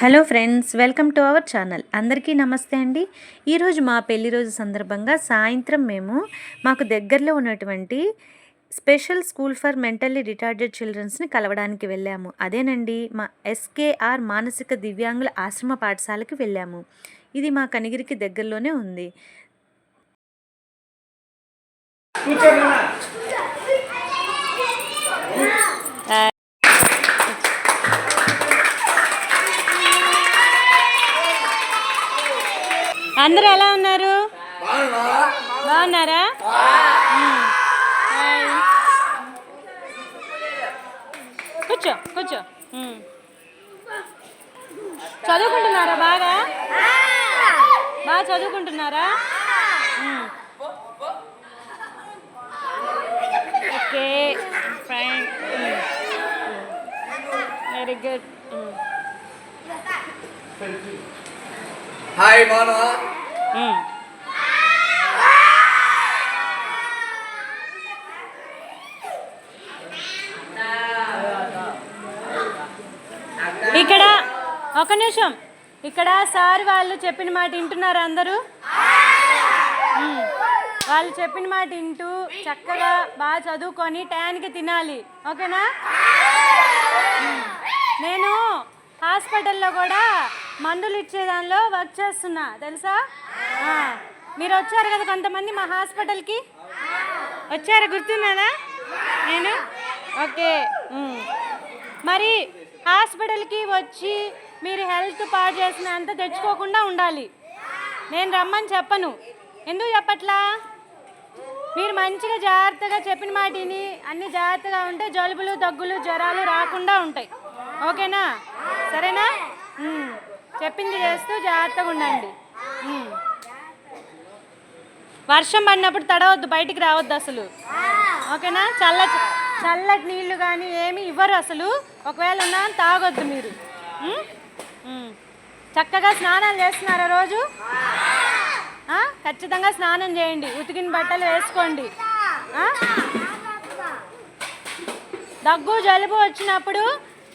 Hello friends welcome to our channel. అందరికీ నమస్తే అండి. ఈరోజు మా పెళ్ళి రోజు సందర్భంగా సాయంత్రం మేము మాకు దగ్గరలో ఉన్నటువంటి special school for mentally retarded చిల్డ్రన్స్ని కలవడానికి వెళ్ళాము. అదేనండి మా ఎస్కేఆర్ మానసిక దివ్యాంగుల ఆశ్రమ పాఠశాలకి వెళ్ళాము. ఇది మా కనిగిరికి దగ్గరలోనే ఉంది. అందరూ ఎలా ఉన్నారు? బాగున్నారా. కూర్చో కూర్చో. చదువుకుంటున్నారా బాగా? బాగా చదువుకుంటున్నారా. Okay fine. Very good. Hi Banu ఇక్కడ ఒక నిమిషం. ఇక్కడ సార్ వాళ్ళు చెప్పిన మాట వింటున్నారు అందరూ? వాళ్ళు చెప్పిన మాట వింటూ చక్కగా బాగా చదువుకొని టయానికి తినాలి. ఓకేనా? నేను హాస్పిటల్లో కూడా మందులు ఇచ్చే దానిలో వర్క్ చేస్తున్నా. తెలుసా? మీరు వచ్చారు కదా కొంతమంది మా హాస్పిటల్కి? వచ్చారు గుర్తున్నారా నేను? ఓకే. మరి హాస్పిటల్కి వచ్చి మీరు హెల్త్ పాడు చేసిన అంత తెచ్చుకోకుండా ఉండాలి. నేను రమ్మని చెప్పను. ఎందుకు చెప్పట్లా? మీరు మంచిగా జాగ్రత్తగా చెప్పిన మాటిని అన్ని జాగ్రత్తగా ఉంటే జలుబులు దగ్గులు జ్వరాలు రాకుండా ఉంటాయి. ఓకేనా? సరేనా? చెప్పింది చేస్తూ జాగ్రత్తగా ఉండండి. వర్షం పడినప్పుడు తడవద్దు బయటికి రావద్దు అసలు. ఓకేనా? చల్ల చల్లటి నీళ్ళు కానీ ఏమి ఇవ్వరు అసలు. ఒకవేళ ఉన్నా తాగొద్దు మీరు. చక్కగా స్నానాలు చేస్తున్నారా రోజు? ఖచ్చితంగా స్నానం చేయండి. ఉతికిన బట్టలు వేసుకోండి. దగ్గు జలుబు వచ్చినప్పుడు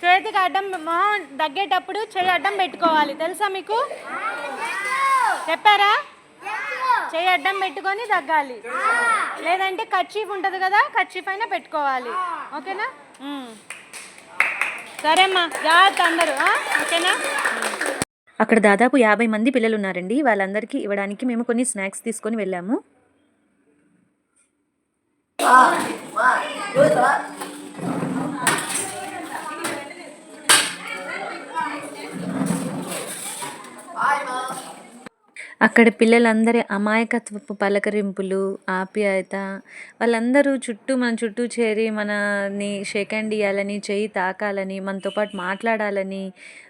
చేతికి అడ్డం మొహం దగ్గేటప్పుడు చెయ్యి అడ్డం పెట్టుకోవాలి. తెలుసా మీకు? చెప్పారా? చెయ్యి అడ్డం పెట్టుకొని దగ్గాలి లేదంటే కర్చీఫ్ ఉంటుంది కదా కర్చీఫ్ అయినా పెట్టుకోవాలి. ఓకేనా? ఉమ్. సరే అమ్మా జాగ్రత్త అందరూ? ఓకేనా? అక్కడ దాదాపు యాభై మంది పిల్లలు ఉన్నారండి వాళ్ళందరికీ ఇవ్వడానికి మేము కొన్ని స్నాక్స్ తీసుకొని వెళ్ళాము. అక్కడ పిల్లలందరి అమాయకత్వపు పలకరింపులు ఆప్యాయత వాళ్ళందరూ చుట్టూ మన చుట్టూ చేరి మనని షేక్ హ్యాండ్ ఇవ్వాలని చెయ్యి తాకాలని మనతో పాటు మాట్లాడాలని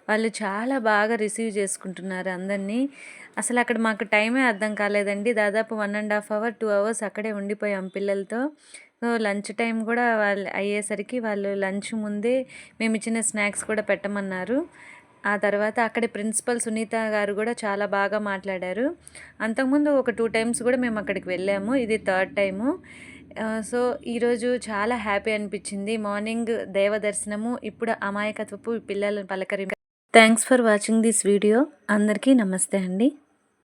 వాళ్ళు చాలా బాగా రిసీవ్ చేసుకుంటున్నారు అందరినీ. అసలు అక్కడ మాకు టైమే అర్థం కాలేదండి. దాదాపు one and half hour two hours అక్కడే ఉండిపోయాం పిల్లలతో. సో లంచ్ టైం కూడా వాళ్ళు అయ్యేసరికి వాళ్ళు లంచ్ ముందే మేము ఇచ్చిన స్నాక్స్ కూడా పెట్టమన్నారు. ఆ తర్వాత అక్కడి ప్రిన్సిపల్ సునీత గారు కూడా చాలా బాగా మాట్లాడారు. అంతకుముందు ఒక టూ టైమ్స్ కూడా మేము అక్కడికి వెళ్ళాము. ఇది థర్డ్ టైము. సో ఈరోజు చాలా హ్యాపీ అనిపించింది. మార్నింగ్ దేవ దర్శనము ఇప్పుడు అమాయకత్వపు పిల్లలను పలకరి thanks for watching this video అందరికీ నమస్తే అండి.